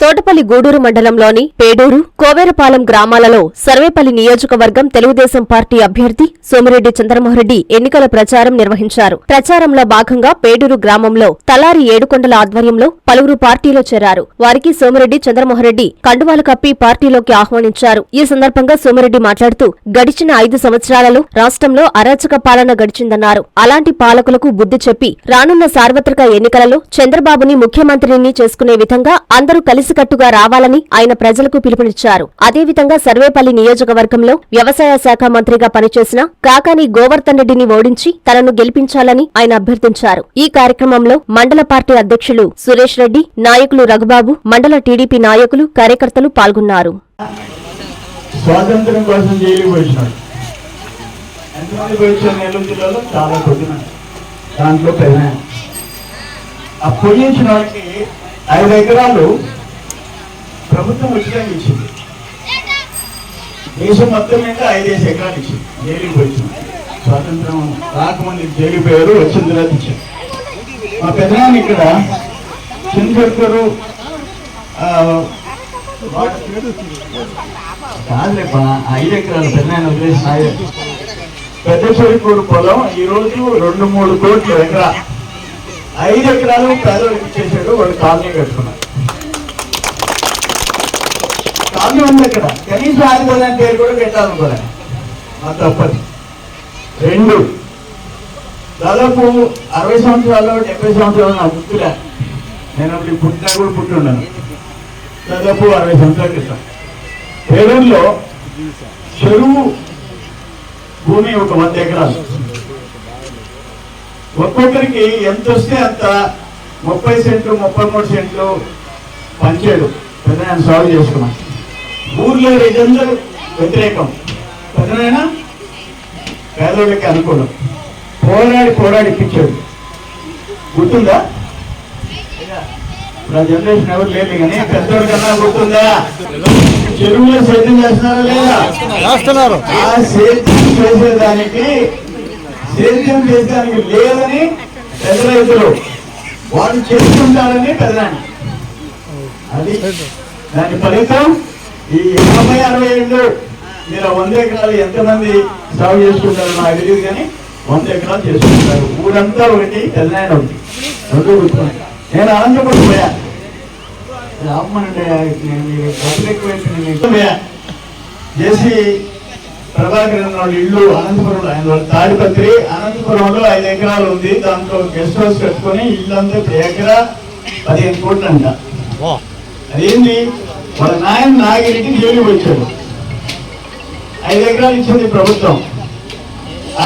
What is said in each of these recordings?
తోటపల్లి గూడూరు మండలంలోని పేడూరు కోవేరపాలెం గ్రామాలలో సర్వేపల్లి నియోజకవర్గం తెలుగుదేశం పార్టీ అభ్యర్థి సోమిరెడ్డి చంద్రమోహన్రెడ్డి ఎన్నికల ప్రచారం నిర్వహించారు. ప్రచారంలో భాగంగా పేడూరు గ్రామంలో తలారి ఏడుకొండల ఆధ్వర్యంలో పలువురు పార్టీలో చేరారు. వారికి సోమిరెడ్డి చంద్రమోహన్రెడ్డి కండువాలు కప్పి పార్టీలోకి ఆహ్వానించారు. ఈ సందర్భంగా సోమిరెడ్డి మాట్లాడుతూ గడిచిన ఐదు సంవత్సరాలలో రాష్ట్రంలో అరాచక పాలన గడిచిందన్నారు. అలాంటి పాలకులకు బుద్ధి చెప్పి రానున్న సార్వత్రిక ఎన్నికలలో చంద్రబాబుని ముఖ్యమంత్రిని చేసుకునే విధంగా అందరూ కలిసి కలిసికట్టుగా రావాలని ఆయన ప్రజలకు పిలుపునిచ్చారు. అదేవిధంగా సర్వేపల్లి నియోజకవర్గంలో వ్యవసాయ శాఖ మంత్రిగా పనిచేసిన కాకాని గోవర్ధన్ రెడ్డిని ఓడించి తనను గెలిపించాలని ఆయన అభ్యర్థించారు. ఈ కార్యక్రమంలో మండల పార్టీ అధ్యక్షులు సురేష్ రెడ్డి నాయకులు రఘుబాబు మండల టీడీపీ నాయకులు కార్యకర్తలు పాల్గొన్నారు. స్వాతంత్రం కోసం జైలుకి పోయినాడు. ఎంతమంది పోయించారు నెల్లూరు జిల్లాలో? చాలా దాంట్లో పెద్ద ఆ పొయ్యించిన వాడికి ఐదు ఎకరాలు ప్రభుత్వం ఉచితంగా ఇచ్చింది దేశం మొత్తం మీద ఐదేసి ఎకరాలు ఇచ్చింది. జైలుకి పోయింది. స్వాతంత్రం రాకముందు జైలుకి పోయారు వచ్చిన తర్వాత ఇచ్చారు. మా పెద్దనాన్న ఇక్కడ చంద్రకరు కాదులేపా ఐదు ఎకరాలు పెద్ద వదిలేసిన పెద్ద చెరుకూరు పొలం ఈరోజు రెండు మూడు కోట్ల ఎకరా. ఐదు ఎకరాలు పేదలకు ఇచ్చేసాడు వాళ్ళు కాలనీ కట్టుకున్నారు అన్నీ ఉంది ఇక్కడ కనీసం ఆగిపోదని పేరు కూడా పెట్టాలనుకోలే మా తప్పది. రెండు దాదాపు అరవై సంవత్సరాలు డెబ్బై సంవత్సరాలు నా గుర్తులే నేను అప్పుడు పుట్టినా కూడా పుట్టి ఉన్నాను. దాదాపు అరవై సంవత్సరాల క్రితం. పేరూరులో చెరువు భూమి ఒక వంద ఎకరాలు. ఒక్కొక్కరికి ఎంత వస్తే అంత ముప్పై సెంట్లు ముప్పై మూడు సెంట్లు పంచాడు పెద్ద నేను సాల్వ్ చేసుకున్నాను. ఊర్లో ఇదందరూ వ్యతిరేకం. పెద్దనైనా పేదోళ్ళకి అనుకూలం. పోరాడి పోరాడి ఇప్పించాడు. గుర్తుందా? ఇప్పుడు ఆ జనరేషన్ ఎవరు లేదు కానీ పెద్దోడి కన్నా గుర్తుందా? చెరువులో సేద్యం చేస్తున్నారా లేదా? ఆ సేద్యం చేసేదానికి సేద్యం చేసేదానికి లేదని పెద్ద రైతులు వాళ్ళు చేసుకుంటారని పెద్దనాన్న అది దాని ఫలితం ఈ యాభై అరవై ఏళ్ళు మీరు వంద ఎకరాలు ఎంతమంది సాగు చేసుకుంటారో నాకు తెలియదు కానీ వంద ఎకరాలు చేసుకుంటారు. ఊరంతా ఒకటి పెద్దనాయన ఒకటి. రెండు గుర్తున్నాయి. నేను అనంతపురం పోయా. రామ్మనండి నేను డబ్బులు ఎక్కువైపోయింది మీకు పోయా? జేసీ ప్రభాకర్ వాళ్ళ ఇల్లు అనంతపురంలో ఆయన వాళ్ళ తాడిపత్రి అనంతపురంలో ఐదు ఎకరాలు ఉంది. దాంట్లో గెస్ట్ హౌస్ కట్టుకొని ఇల్లు అంతా ఎకరా పదిహేను కోట్లు అంట అదేంటి వాళ్ళ నాయన నాగిరికి జైలు వచ్చాడు. ఐదు ఎకరాలు ఇచ్చింది ప్రభుత్వం.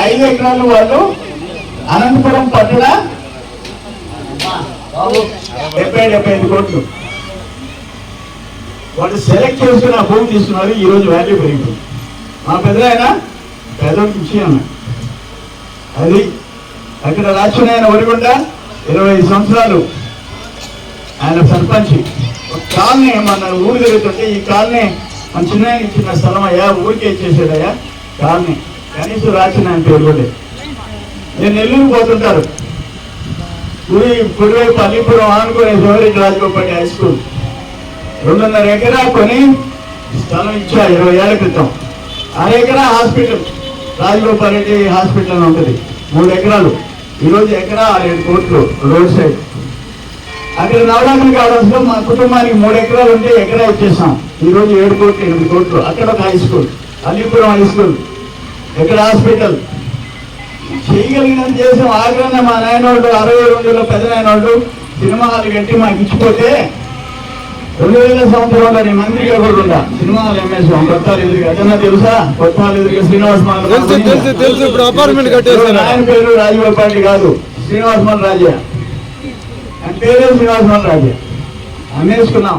ఐదు ఎకరాలు వాళ్ళు అనంతపురం పట్టణ డెబ్బై డెబ్బై ఐదు కోట్లు. వాళ్ళు సెలెక్ట్ చేసుకుని ఆ భూమి తీసుకున్నారు ఈ రోజు వాల్యూ పెరిగిపోయింది మా పెద్ద ఆయన పేదోడికి ఇచ్చి అన్నాడు అది అక్కడ రాసిన ఆయన వరికొండ ఇరవై ఐదు సంవత్సరాలు. ఆయన సర్పంచ్. కాలనీ మన ఊరు తిరుగుతుంటే ఈ కాలనీ మన చిన్న చిన్న ఇచ్చిన స్థలం అయ్యా ఊరికే ఇచ్చేసాడయ్యా కాలనీ. కనీసం రాసిన ఆయన పేరు కూడా నేను నెల్లూరు పోతుంటారు. గుడి గుడివైపు అల్లిపురం ఆనుకునే సోమరెడ్డి రాజగోపాటి హై స్కూల్. రెండున్నర ఎకరా కొని స్థలం ఇచ్చా ఇరవై ఏళ్ళ క్రితం. అర ఎకరా హాస్పిటల్ రాజగోపాల్ రెడ్డి హాస్పిటల్ అని ఉంటుంది. మూడు ఎకరాలు. ఈరోజు ఎకరా ఏడు కోట్లు రోడ్ సైడ్. అక్కడ నవరాత్రి కావడంలో మా కుటుంబానికి మూడు ఎకరాలు ఉంటే ఎకరా ఇచ్చేసాం. ఈ రోజు ఏడు కోట్లు ఎనిమిది కోట్లు. అక్కడ ఒక high school Allipuram high school ఎక్కడ హాస్పిటల్ చేయగలిగినంత చేసాం. ఆగ్రహణ మా నాయనోళ్ళు అరవై రెండులో పెద్ద నాయనోళ్ళు సినిమా హాల్ కట్టి మాకు ఇచ్చిపోతే రెండు వేల సంవత్సరంలో నేను మంత్రిగా కూడా ఉండా? సినిమా హాల్ ఎంఎస్ కొత్త ఎదురుగా అదన్నా తెలుసా? కొత్త ఎదురుగా శ్రీనివాస్ ఆయన పేరు రాజగోపాల్ కాదు. శ్రీనివాస్ మాల్ రాజయ్య ఆయన పేరే రాజే. మాల్ అమ్మేసుకున్నాం